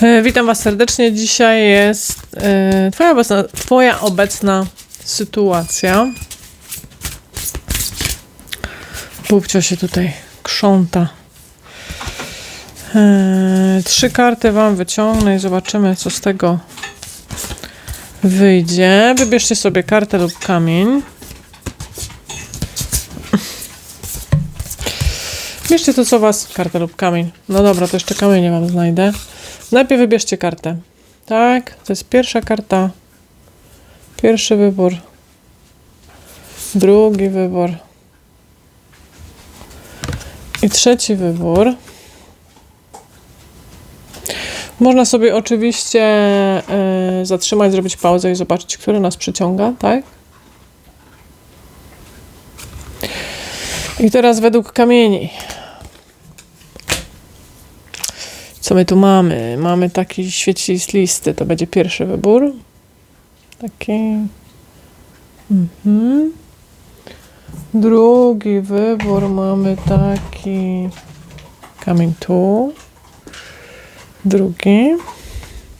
E, Witam Was serdecznie. Dzisiaj jest e, twoja, obecna, twoja obecna sytuacja. Bubcio się tutaj krząta. E, Trzy karty Wam wyciągnę i zobaczymy, co z tego wyjdzie. Wybierzcie sobie kartę lub kamień. Bierzcie to, co was, kartę lub kamień. No dobra, to jeszcze kamienie wam znajdę. Najpierw wybierzcie kartę. Tak, to jest pierwsza karta. Pierwszy wybór. Drugi wybór. I trzeci wybór. Można sobie oczywiście e, zatrzymać, zrobić pauzę i zobaczyć, który nas przyciąga, tak? I teraz według kamieni. Co my tu mamy? Mamy taki świeclisty, to będzie pierwszy wybór. Taki. Mhm. Drugi wybór mamy taki kamień tu. Drugi.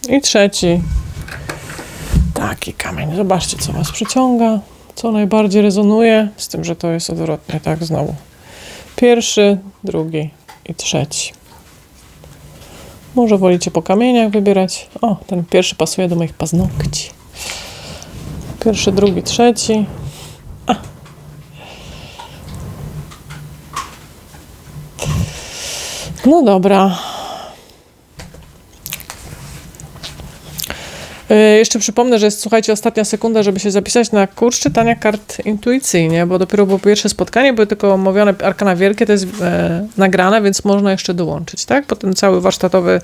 I trzeci. Taki kamień. Zobaczcie, co was przyciąga. Co najbardziej rezonuje, z tym, że to jest odwrotnie, tak znowu. Pierwszy, drugi i trzeci. Może wolicie po kamieniach wybierać. O, ten pierwszy pasuje do moich paznokci. Pierwszy, drugi, trzeci. A. No dobra. Jeszcze przypomnę, że jest, słuchajcie, ostatnia sekunda, żeby się zapisać na kurs czytania kart intuicyjnie, bo dopiero było pierwsze spotkanie, były tylko omówione arkana wielkie, to jest e, nagrane, więc można jeszcze dołączyć, tak? Potem cały warsztatowy,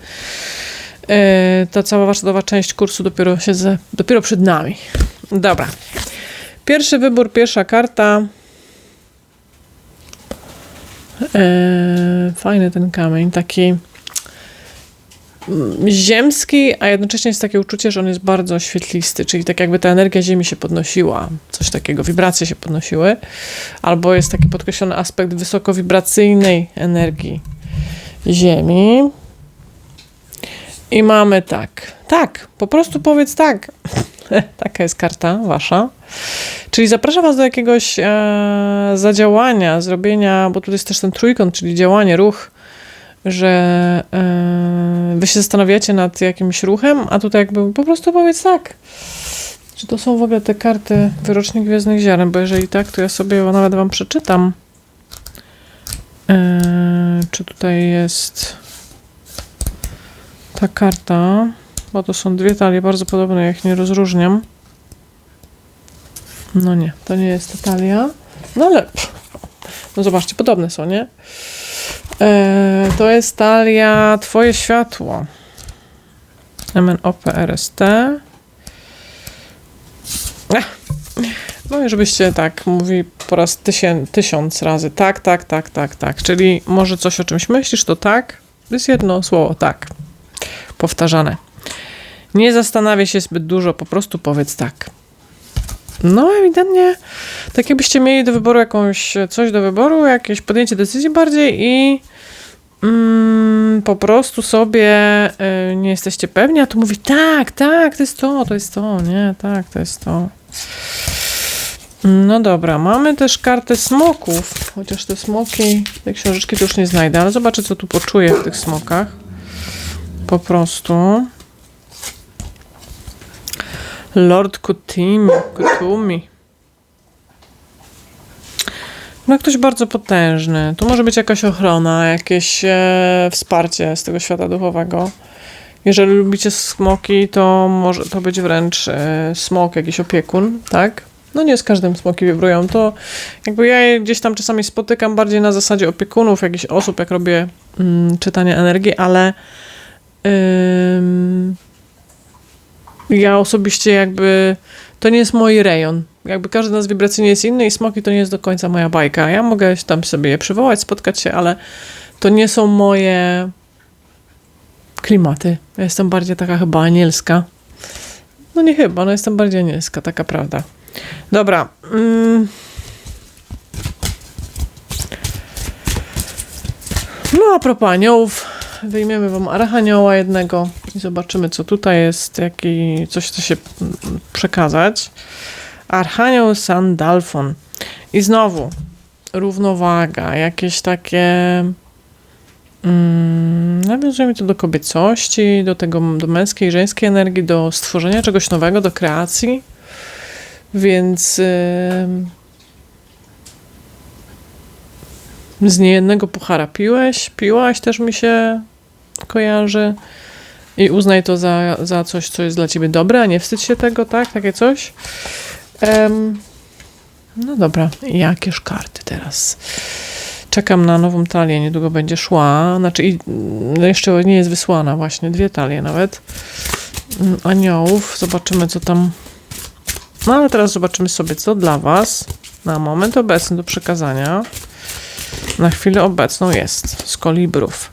e, ta cała warsztatowa część kursu dopiero się, za, dopiero przed nami. Dobra. Pierwszy wybór, pierwsza karta. E, fajny ten kamień, taki ziemski, a jednocześnie jest takie uczucie, że on jest bardzo świetlisty, czyli tak jakby ta energia Ziemi się podnosiła, coś takiego, wibracje się podnosiły, albo jest taki podkreślony aspekt wysokowibracyjnej energii Ziemi. I mamy tak, tak, po prostu powiedz tak. Taka jest karta wasza. Czyli zapraszam was do jakiegoś e, zadziałania, zrobienia, bo tu jest też ten trójkąt, czyli działanie, ruch, że e, wy się zastanawiacie nad jakimś ruchem, a tutaj jakby po prostu powiedz tak. Czy to są w ogóle te karty wyrocznik Gwiezdnych Ziaren? Bo jeżeli tak, to ja sobie nawet wam przeczytam. E, czy tutaj jest ta karta? Bo to są dwie talie bardzo podobne, ja ich nie rozróżniam. No nie, to nie jest ta talia. No ale, no zobaczcie, podobne są, nie? E, to jest talia Twoje światło. MNOPRST. Ech. No i żebyście tak mówili po raz tysię, tysiąc razy. Tak, tak, tak, tak, tak. Czyli może coś o czymś myślisz, to tak. To jest jedno słowo, tak. Powtarzane. Nie zastanawiaj się zbyt dużo, po prostu powiedz tak. No, ewidentnie, tak jakbyście mieli do wyboru jakąś, coś do wyboru, jakieś podjęcie decyzji bardziej i mm, po prostu sobie y, nie jesteście pewni, a tu mówi tak, tak, to jest to, to jest to, nie, tak, to jest to. No dobra, mamy też kartę smoków, chociaż te smoki, te książeczki to już nie znajdę, ale zobaczę, co tu poczuję w tych smokach. Po prostu. Lord Kutimi, Kutumi. No ktoś bardzo potężny. Tu może być jakaś ochrona, jakieś e, wsparcie z tego świata duchowego. Jeżeli lubicie smoki, to może to być wręcz e, smok, jakiś opiekun, tak? No nie z każdym smoki wibrują. To jakby ja je gdzieś tam czasami spotykam bardziej na zasadzie opiekunów, jakichś osób, jak robię mm, czytanie energii, ale ym, ja osobiście jakby to nie jest mój rejon. Jakby każdy nas wibracyjnie jest inny i smoki to nie jest do końca moja bajka. Ja mogę tam sobie je przywołać, spotkać się, ale to nie są moje klimaty. Ja jestem bardziej taka chyba anielska. No nie chyba, no jestem bardziej anielska, taka prawda. Dobra. Mm. No a propos aniołów, wyjmiemy wam archanioła jednego I zobaczymy, co tutaj jest, jaki, coś chce się mm, przekazać. Archanioł Sandalfon. I znowu równowaga, jakieś takie. Mm, to do kobiecości, do tego, do męskiej, żeńskiej energii, do stworzenia czegoś nowego, do kreacji. Więc yy, z niejednego puchara piłeś, piłaś też mi się kojarzy. I uznaj to za, za coś, co jest dla ciebie dobre, a nie wstydź się tego, tak? Takie coś. Em, no dobra, jakież karty teraz? Czekam na nową talię, niedługo będzie szła. Znaczy, i, no jeszcze nie jest wysłana, właśnie dwie talie nawet. Mm, Aniołów, zobaczymy, co tam. No ale teraz zobaczymy sobie, co dla Was na moment obecny do przekazania. Na chwilę obecną jest z kolibrów.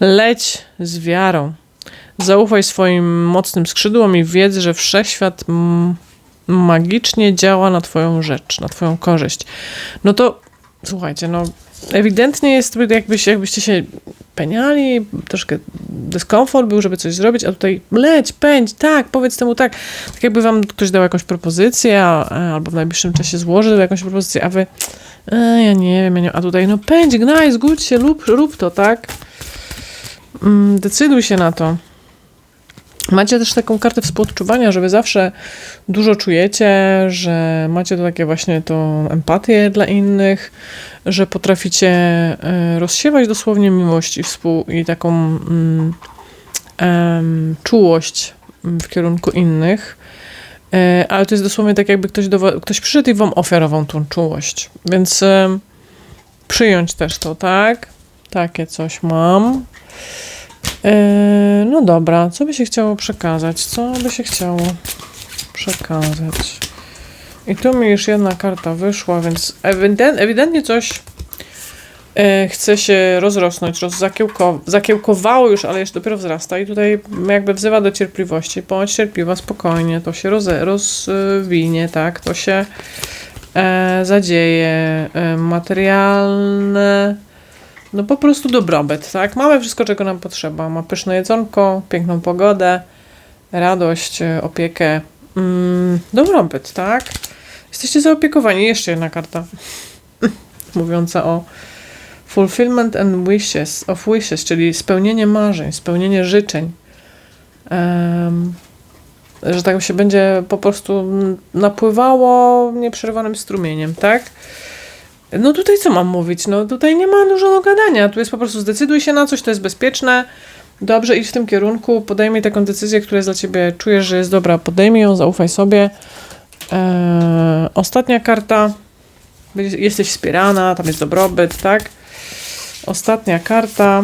Leć z wiarą. Zaufaj swoim mocnym skrzydłom i wiedz, że wszechświat magicznie działa na Twoją rzecz, na Twoją korzyść. No to słuchajcie, no ewidentnie jest, jakbyś, jakbyście się peniali, troszkę dyskomfort był, żeby coś zrobić, a tutaj leć, pędź, tak, powiedz temu tak. Tak jakby wam ktoś dał jakąś propozycję, albo w najbliższym czasie złożył jakąś propozycję, a wy, e, ja nie wiem, ja nie, a tutaj no pędź, gnaj, zgódź się, lub, rób to, tak? Mm, decyduj się na to. Macie też taką kartę współodczuwania, że wy zawsze dużo czujecie, że macie to takie właśnie tą empatię dla innych, że potraficie e, rozsiewać dosłownie miłość i, współ, i taką mm, czułość w kierunku innych. E, ale to jest dosłownie tak, jakby ktoś, do, ktoś przyszedł i wam ofiarował tą czułość. Więc przyjąć też to, tak? Takie coś mam. Yy, no dobra, co by się chciało przekazać? Co by się chciało przekazać? I tu mi już jedna karta wyszła, więc ewident, ewidentnie coś chce się rozrosnąć, roz, zakiełko, zakiełkowało już, ale jeszcze dopiero wzrasta i tutaj jakby wzywa do cierpliwości. Bądź cierpliwa, spokojnie, to się roz, rozwinie, tak? To się e, zadzieje. E, materialne no po prostu dobrobyt, tak? Mamy wszystko, czego nam potrzeba. Ma pyszne jedzonko, piękną pogodę, radość, e, opiekę, mm, dobrobyt, tak? Jesteście zaopiekowani. Jeszcze jedna karta mówiąca o fulfillment and wishes, of wishes, czyli spełnienie marzeń, spełnienie życzeń. Em, że tak się będzie po prostu napływało nieprzerwanym strumieniem, tak? No tutaj co mam mówić? No tutaj nie ma dużo do gadania. Tu jest po prostu zdecyduj się na coś, to jest bezpieczne. Dobrze, idź w tym kierunku, podejmij taką decyzję, która jest dla ciebie, czujesz, że jest dobra, podejmij ją, zaufaj sobie. Eee, ostatnia karta. Jesteś wspierana, tam jest dobrobyt, tak? Ostatnia karta.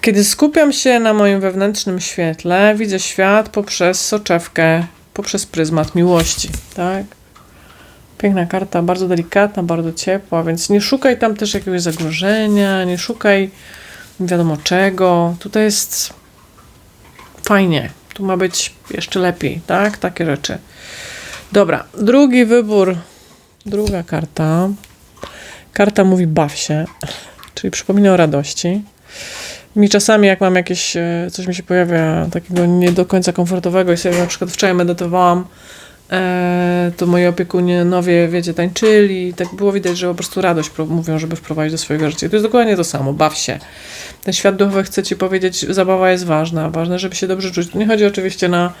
Kiedy skupiam się na moim wewnętrznym świetle, widzę świat poprzez soczewkę, poprzez pryzmat miłości, tak? Piękna karta, bardzo delikatna, bardzo ciepła, więc nie szukaj tam też jakiegoś zagrożenia, nie szukaj nie wiadomo czego. Tutaj jest fajnie, tu ma być jeszcze lepiej, tak? Takie rzeczy. Dobra, drugi wybór, druga karta. Karta mówi baw się, czyli przypomina o radości. Mi czasami, jak mam jakieś, e, coś mi się pojawia takiego nie do końca komfortowego i sobie na przykład wczoraj medytowałam, e, to moi opiekunowie, wiecie, tańczyli i tak było widać, że po prostu radość mówią, żeby wprowadzić do swojego życia. To jest dokładnie to samo, baw się. Ten świat duchowy chce ci powiedzieć, zabawa jest ważna, ważne, żeby się dobrze czuć. Tu nie chodzi oczywiście na,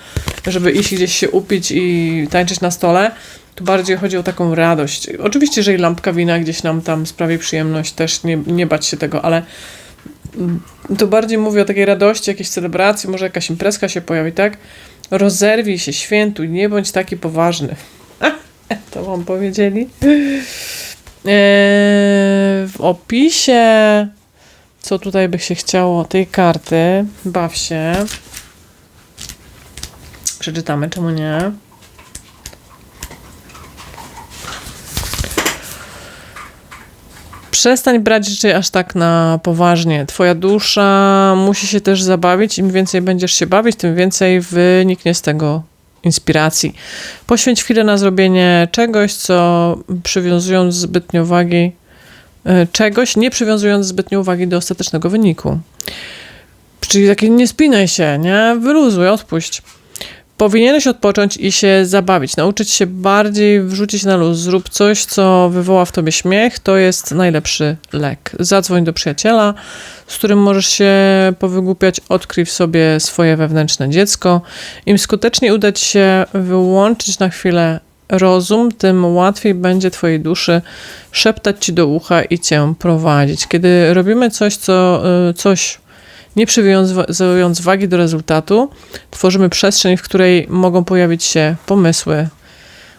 żeby iść gdzieś się upić i tańczyć na stole, tu bardziej chodzi o taką radość. Oczywiście, jeżeli lampka wina gdzieś nam tam sprawi przyjemność, też nie, nie bać się tego, ale mm, to bardziej mówię o takiej radości, jakiejś celebracji, może jakaś imprezka się pojawi, tak? Rozerwij się, świętuj, nie bądź taki poważny. To wam powiedzieli. Eee, w opisie, co tutaj by się chciało tej karty, baw się. Przeczytamy, czemu nie? Przestań brać rzeczy aż tak na poważnie. Twoja dusza musi się też zabawić. Im więcej będziesz się bawić, tym więcej wyniknie z tego inspiracji. Poświęć chwilę na zrobienie czegoś, co przywiązując zbytnio wagi, czegoś, nie przywiązując zbytnio uwagi do ostatecznego wyniku. Czyli takie nie spinaj się, nie? Wyluzuj, odpuść. Powinieneś odpocząć i się zabawić, nauczyć się bardziej wrzucić na luz. Zrób coś, co wywoła w tobie śmiech, to jest najlepszy lek. Zadzwoń do przyjaciela, z którym możesz się powygłupiać, odkryj w sobie swoje wewnętrzne dziecko. Im skuteczniej uda ci się wyłączyć na chwilę rozum, tym łatwiej będzie twojej duszy szeptać ci do ucha i cię prowadzić. Kiedy robimy coś, co, y, coś nie przywiązując wagi do rezultatu, tworzymy przestrzeń, w której mogą pojawić się pomysły,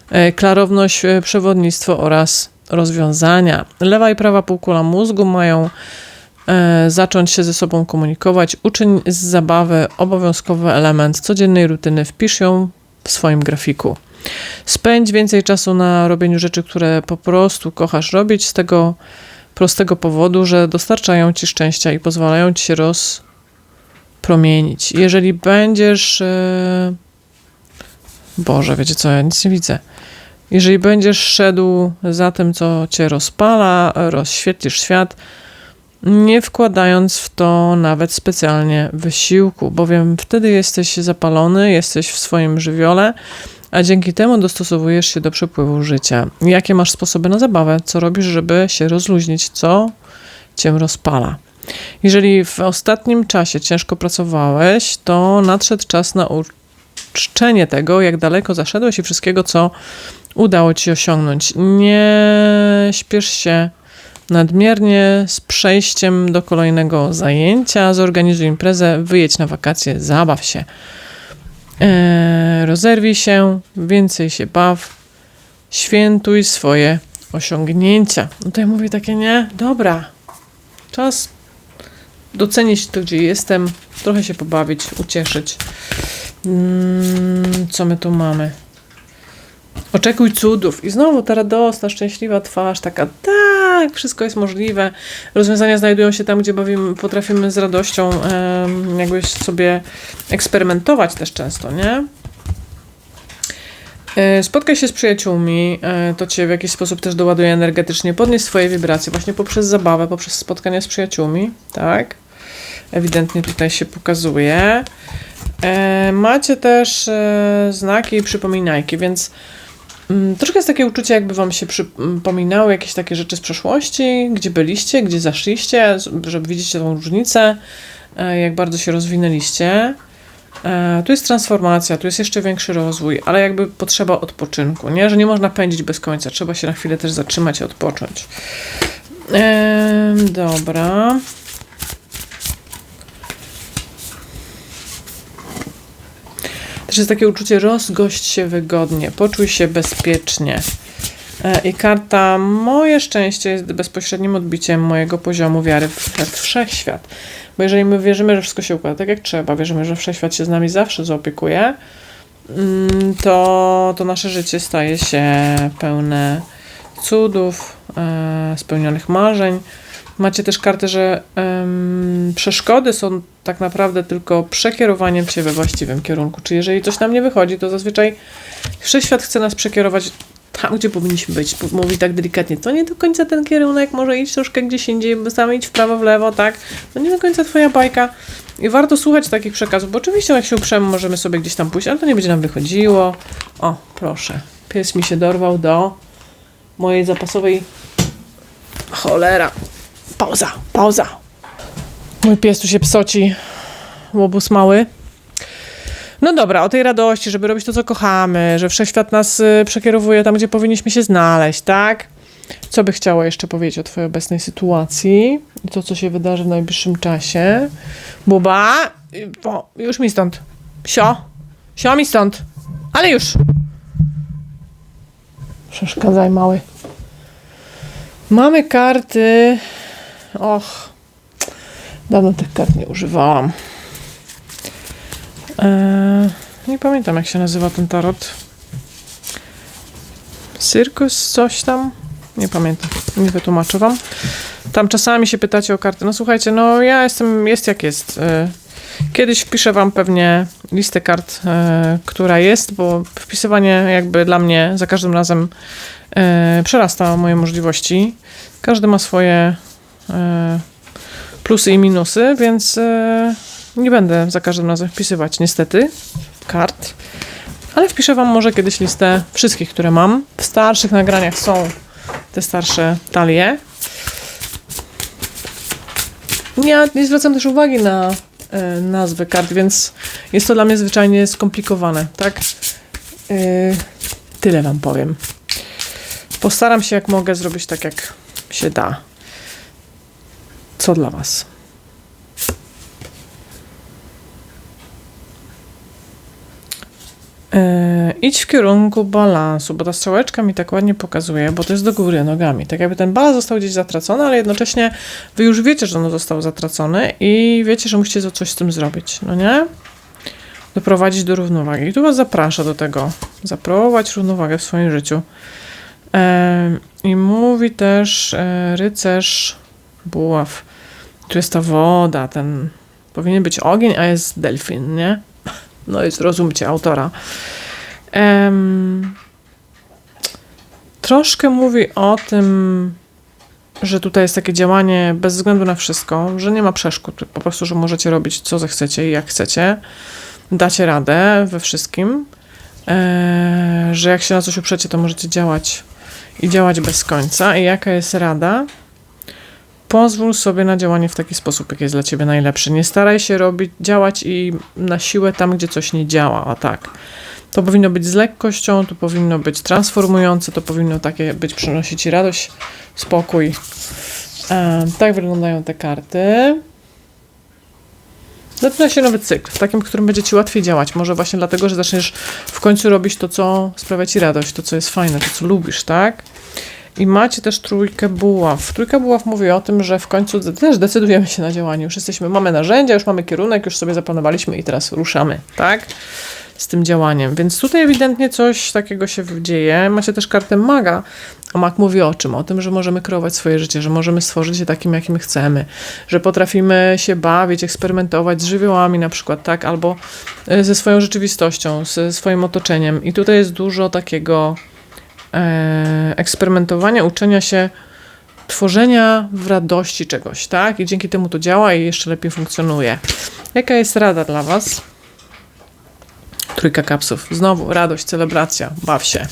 e, klarowność, e, przewodnictwo oraz rozwiązania. Lewa i prawa półkula mózgu mają zacząć się ze sobą komunikować. Uczyń z zabawy obowiązkowy element codziennej rutyny, wpisz ją w swoim grafiku. Spędź więcej czasu na robieniu rzeczy, które po prostu kochasz robić, z tego prostego powodu, że dostarczają ci szczęścia i pozwalają ci się rozpromienić. Jeżeli będziesz. Yy... Boże, wiecie co, ja nic nie widzę. Jeżeli będziesz szedł za tym, co cię rozpala, rozświetlisz świat, nie wkładając w to nawet specjalnie wysiłku, bowiem wtedy jesteś zapalony, jesteś w swoim żywiole, a dzięki temu dostosowujesz się do przepływu życia. Jakie masz sposoby na zabawę? Co robisz, żeby się rozluźnić? Co cię rozpala? Jeżeli w ostatnim czasie ciężko pracowałeś, to nadszedł czas na uczczenie tego, jak daleko zaszedłeś i wszystkiego, co udało ci osiągnąć. Nie śpiesz się nadmiernie z przejściem do kolejnego zajęcia, zorganizuj imprezę, wyjedź na wakacje, zabaw się. Eee, rozerwij się, więcej się baw, świętuj swoje osiągnięcia. No to ja mówię takie, nie? Dobra, czas docenić to, gdzie jestem, trochę się pobawić, ucieszyć. Mm, co my tu mamy? Oczekuj cudów. I znowu ta radosna, szczęśliwa twarz, taka tak, wszystko jest możliwe. Rozwiązania znajdują się tam, gdzie bawimy, potrafimy z radością um, sobie eksperymentować też często, nie? E, spotkaj się z przyjaciółmi, e, to cię w jakiś sposób też doładuje energetycznie. Podnieś swoje wibracje właśnie poprzez zabawę, poprzez spotkanie z przyjaciółmi, tak? Ewidentnie tutaj się pokazuje. E, macie też znaki i przypominajki, więc troszkę jest takie uczucie, jakby wam się przypominały jakieś takie rzeczy z przeszłości, gdzie byliście, gdzie zaszliście, żeby widzicie tą różnicę, e, jak bardzo się rozwinęliście. E, tu jest transformacja, tu jest jeszcze większy rozwój, ale jakby potrzeba odpoczynku, nie? Że nie można pędzić bez końca, trzeba się na chwilę też zatrzymać i odpocząć. Eee, dobra. Też jest takie uczucie, rozgość się wygodnie, poczuj się bezpiecznie. E, I karta Moje szczęście jest bezpośrednim odbiciem mojego poziomu wiary w wszechświat. Bo jeżeli my wierzymy, że wszystko się układa tak jak trzeba, wierzymy, że wszechświat się z nami zawsze zaopiekuje, mm, to, to nasze życie staje się pełne cudów, e, spełnionych marzeń. Macie też kartę, że przeszkody są tak naprawdę tylko przekierowaniem się we właściwym kierunku. Czy jeżeli coś nam nie wychodzi, to zazwyczaj wszechświat chce nas przekierować tam, gdzie powinniśmy być. Mówi tak delikatnie, to nie do końca ten kierunek, może iść troszkę gdzieś indziej, sam idź w prawo, w lewo, tak? To nie do końca twoja bajka. I warto słuchać takich przekazów, bo oczywiście jak się uprzemy, możemy sobie gdzieś tam pójść, ale to nie będzie nam wychodziło. O, proszę. Pies mi się dorwał do mojej zapasowej cholera. Pauza, pauza. Mój pies tu się psoci. Łobuz mały. No dobra, o tej radości, żeby robić to, co kochamy, że wszechświat nas y, przekierowuje tam, gdzie powinniśmy się znaleźć, tak? Co by chciała jeszcze powiedzieć o twojej obecnej sytuacji i to, co się wydarzy w najbliższym czasie? Buba, o, już mi stąd. Sio, sio mi stąd. Ale już. Przeszkadzaj, mały. Mamy karty Och, dawno tych kart nie używałam. Eee, nie pamiętam, jak się nazywa ten tarot. Circus, coś tam? Nie pamiętam, nie wytłumaczę wam. Tam czasami się pytacie o karty. No słuchajcie, no ja jestem, jest jak jest. Eee, kiedyś wpiszę wam pewnie listę kart, e, która jest, bo wpisywanie jakby dla mnie za każdym razem e, przerasta moje możliwości. Każdy ma swoje E, plusy i minusy, więc e, nie będę za każdym razem wpisywać niestety kart, ale wpiszę Wam może kiedyś listę wszystkich, które mam. W starszych nagraniach są te starsze talie. Ja nie zwracam też uwagi na e, nazwy kart, więc jest to dla mnie zwyczajnie skomplikowane, tak? E, tyle Wam powiem. Postaram się jak mogę zrobić tak, jak się da. Co dla Was? Yy, idź w kierunku balansu, bo ta strzałeczka mi tak ładnie pokazuje, bo to jest do góry nogami. Tak jakby ten balans został gdzieś zatracony, ale jednocześnie wy już wiecie, że on został zatracony i wiecie, że musicie coś z tym zrobić, no nie? Doprowadzić do równowagi. I tu was zaprasza do tego. Zaprowadź równowagę w swoim życiu. Yy, I mówi też yy, rycerz buław. Tu jest ta woda, ten powinien być ogień, a jest delfin, nie? No i zrozumcie autora. Um, troszkę mówi o tym, że tutaj jest takie działanie bez względu na wszystko, że nie ma przeszkód, po prostu, że możecie robić co zechcecie i jak chcecie. Dacie radę we wszystkim, e, że jak się na coś uprzecie, to możecie działać i działać bez końca. I jaka jest rada? Pozwól sobie na działanie w taki sposób, jaki jest dla ciebie najlepszy. Nie staraj się robić, działać i na siłę tam, gdzie coś nie działa, a tak. To powinno być z lekkością, to powinno być transformujące, to powinno takie być, przynosić ci radość, spokój. E, tak wyglądają te karty. Zaczyna się nowy cykl, w takim, w którym będzie ci łatwiej działać. Może właśnie dlatego, że zaczniesz w końcu robić to, co sprawia ci radość, to, co jest fajne, to, co lubisz, tak? I macie też trójkę buław. Trójka buław mówi o tym, że w końcu też decydujemy się na działanie. Już jesteśmy, mamy narzędzia, już mamy kierunek, już sobie zaplanowaliśmy i teraz ruszamy, tak? Z tym działaniem. Więc tutaj ewidentnie coś takiego się dzieje. Macie też kartę maga. A mag mówi o czym? O tym, że możemy kreować swoje życie, że możemy stworzyć je takim, jakim chcemy, że potrafimy się bawić, eksperymentować z żywiołami na przykład, tak? Albo e, ze swoją rzeczywistością, ze swoim otoczeniem. I tutaj jest dużo takiego eksperymentowania, uczenia się tworzenia w radości czegoś, tak? I dzięki temu to działa i jeszcze lepiej funkcjonuje. Jaka jest rada dla Was? Trójka kapsów. Znowu radość, celebracja, baw się.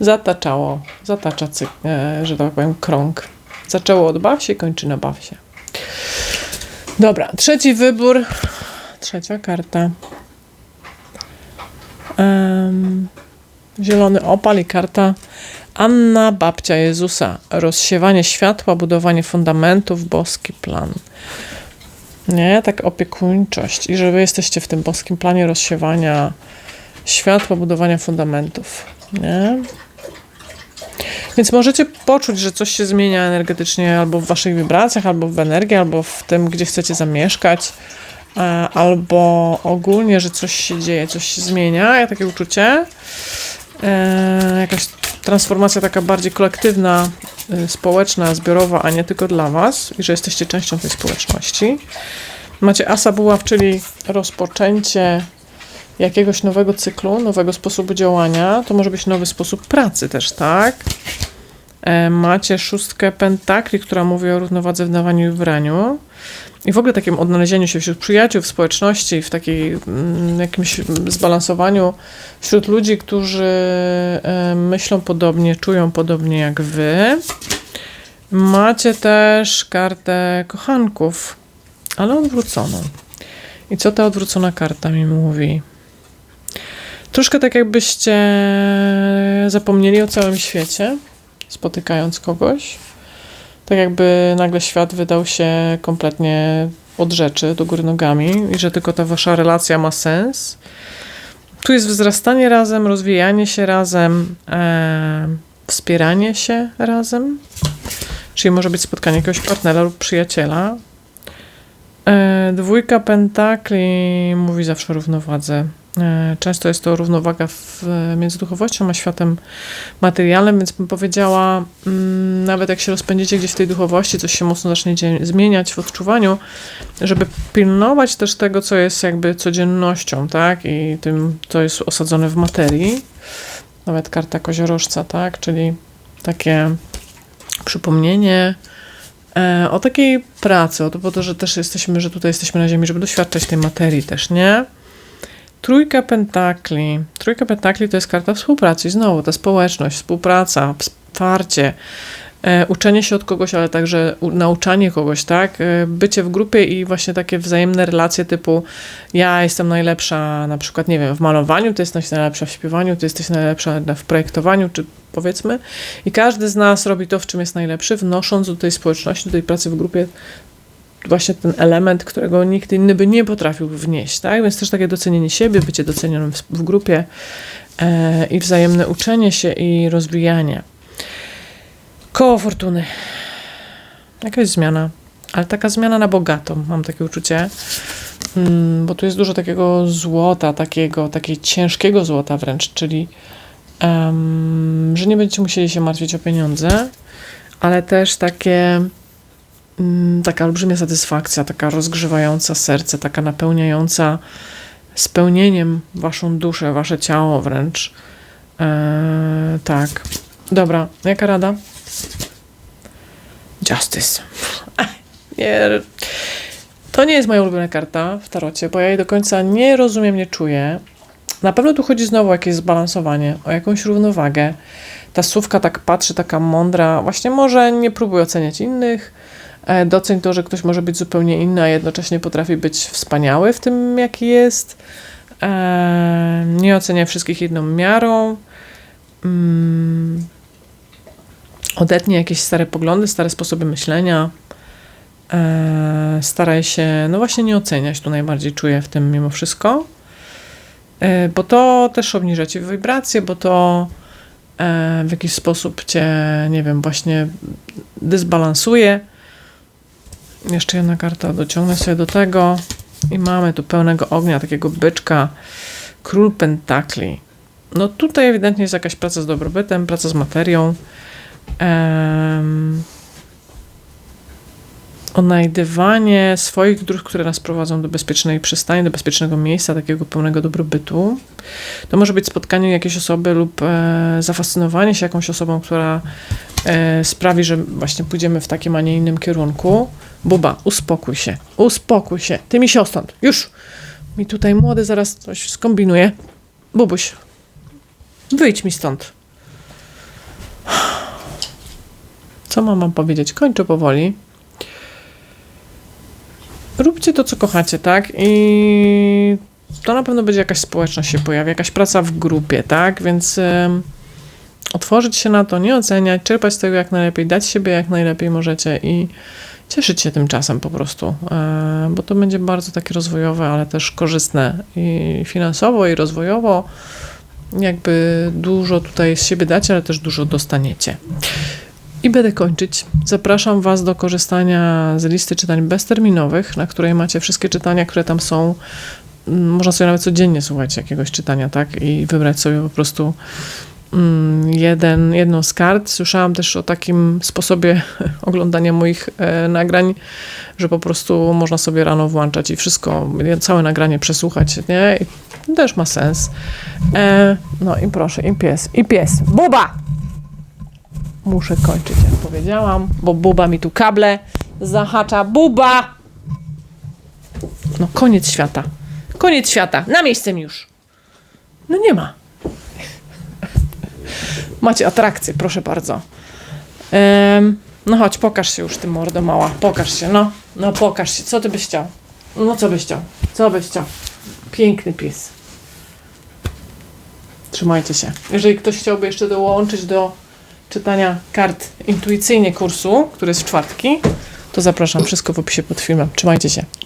Zataczało, zatacza, e, że tak powiem, krąg. Zaczęło od baw się, kończy na baw się. Dobra, trzeci wybór. Trzecia karta. Um, Zielony opal i karta Anna, babcia Jezusa. Rozsiewanie światła, budowanie fundamentów, boski plan. Nie, tak opiekuńczość. I że wy jesteście w tym boskim planie rozsiewania światła, budowania fundamentów. Nie? Więc możecie poczuć, że coś się zmienia energetycznie albo w waszych wibracjach, albo w energii, albo w tym, gdzie chcecie zamieszkać, e, albo ogólnie, że coś się dzieje, coś się zmienia. Ja takie uczucie e, jakaś transformacja taka bardziej kolektywna, y, społeczna, zbiorowa, a nie tylko dla Was i że jesteście częścią tej społeczności. Macie asa buław, czyli rozpoczęcie jakiegoś nowego cyklu, nowego sposobu działania. To może być nowy sposób pracy też, tak? E, macie szóstkę pentakli, która mówi o równowadze w dawaniu i w braniu i w ogóle takim odnalezieniu się wśród przyjaciół, w społeczności, w takiej mm, jakimś zbalansowaniu wśród ludzi, którzy myślą podobnie, czują podobnie jak wy. Macie też kartę kochanków, ale odwróconą. I co ta odwrócona karta mi mówi? Troszkę tak jakbyście zapomnieli o całym świecie, spotykając kogoś tak jakby nagle świat wydał się kompletnie od rzeczy, do góry nogami i że tylko ta wasza relacja ma sens. Tu jest wzrastanie razem, rozwijanie się razem, e, wspieranie się razem, czyli może być spotkanie jakiegoś partnera lub przyjaciela. E, dwójka pentakli mówi zawsze o równowadze często jest to równowaga w, między duchowością a światem materialnym, więc bym powiedziała, mm, nawet jak się rozpędzicie gdzieś w tej duchowości, coś się mocno zacznie zmieniać w odczuwaniu, żeby pilnować też tego, co jest jakby codziennością, tak, i tym, co jest osadzone w materii. Nawet karta koziorożca, tak, czyli takie przypomnienie, E, o takiej pracy, o to po to, że też jesteśmy, że tutaj jesteśmy na ziemi, żeby doświadczać tej materii też, nie? Trójka pentakli. Trójka pentakli to jest karta współpracy. Znowu ta społeczność, współpraca, wsparcie, e, uczenie się od kogoś, ale także u, nauczanie kogoś, tak? E, bycie w grupie i właśnie takie wzajemne relacje typu ja jestem najlepsza na przykład, nie wiem, w malowaniu, ty jesteś najlepsza w śpiewaniu, ty jesteś najlepsza w projektowaniu, czy powiedzmy. I każdy z nas robi to, w czym jest najlepszy, wnosząc do tej społeczności, do tej pracy w grupie właśnie ten element, którego nikt inny by nie potrafił wnieść, tak? Więc też takie docenienie siebie, bycie docenionym w, w grupie e, i wzajemne uczenie się i rozwijanie. Koło fortuny. Jakaś zmiana, ale taka zmiana na bogato, mam takie uczucie. Mm, bo tu jest dużo takiego złota, takiego, takiego ciężkiego złota wręcz, czyli em, że nie będziecie musieli się martwić o pieniądze, ale też takie taka olbrzymia satysfakcja, taka rozgrzewająca serce, taka napełniająca spełnieniem waszą duszę, wasze ciało wręcz. Eee, tak. Dobra, jaka rada? Justice. Nie, to nie jest moja ulubiona karta w tarocie, bo ja jej do końca nie rozumiem, nie czuję. Na pewno tu chodzi znowu o jakieś zbalansowanie, o jakąś równowagę. Ta słówka tak patrzy, taka mądra. Właśnie może nie próbuj oceniać innych, Doceń to, że ktoś może być zupełnie inny, a jednocześnie potrafi być wspaniały w tym, jaki jest. E, Nie oceniaj wszystkich jedną miarą. Mm. Odetnij jakieś stare poglądy, stare sposoby myślenia. E, Staraj się, no właśnie, nie oceniać. Tu najbardziej czuję w tym mimo wszystko. E, Bo to też obniża ci wibracje, bo to e, w jakiś sposób cię, nie wiem, właśnie dysbalansuje. Jeszcze jedna karta dociągnę sobie do tego. I mamy tu pełnego ognia, takiego byczka. Król Pentakli. No tutaj ewidentnie jest jakaś praca z dobrobytem, praca z materią. Em, odnajdywanie swoich dróg, które nas prowadzą do bezpiecznej przystani, do bezpiecznego miejsca, takiego pełnego dobrobytu. To może być spotkanie jakiejś osoby lub e, zafascynowanie się jakąś osobą, która e, sprawi, że właśnie pójdziemy w takim, a nie innym kierunku. Buba, uspokój się, uspokój się. Ty mi się stąd, już. Mi tutaj młody zaraz coś skombinuje. Bubuś, wyjdź mi stąd. Co mam wam powiedzieć? Kończę powoli. Róbcie to, co kochacie, tak? I to na pewno będzie jakaś społeczność się pojawi, jakaś praca w grupie, tak? Więc otworzyć się na to, nie oceniać, czerpać z tego jak najlepiej, dać siebie jak najlepiej możecie i cieszyć się tym czasem po prostu, e, bo to będzie bardzo takie rozwojowe, ale też korzystne i finansowo, i rozwojowo. Jakby dużo tutaj z siebie dacie, ale też dużo dostaniecie. I będę kończyć. Zapraszam Was do korzystania z listy czytań bezterminowych, na której macie wszystkie czytania, które tam są. Można sobie nawet codziennie słuchać jakiegoś czytania, tak? I wybrać sobie po prostu jeden, jedną z kart. Słyszałam też o takim sposobie oglądania moich e, nagrań, że po prostu można sobie rano włączać i wszystko, całe nagranie przesłuchać, nie? I też ma sens. E, no i proszę, i pies, i pies. Buba! Muszę kończyć, jak powiedziałam, bo Buba mi tu kable zahacza. Buba! No koniec świata. Koniec świata. Na miejsce mi już. No nie ma. Macie atrakcję, proszę bardzo. Em, no chodź, pokaż się już, ty mordo mała. Pokaż się, no. No pokaż się. Co ty byś chciał? No co byś chciał? Co byś chciał? Piękny pies. Trzymajcie się. Jeżeli ktoś chciałby jeszcze dołączyć do czytania kart intuicyjnie kursu, który jest w czwartki, to zapraszam. Wszystko w opisie pod filmem. Trzymajcie się.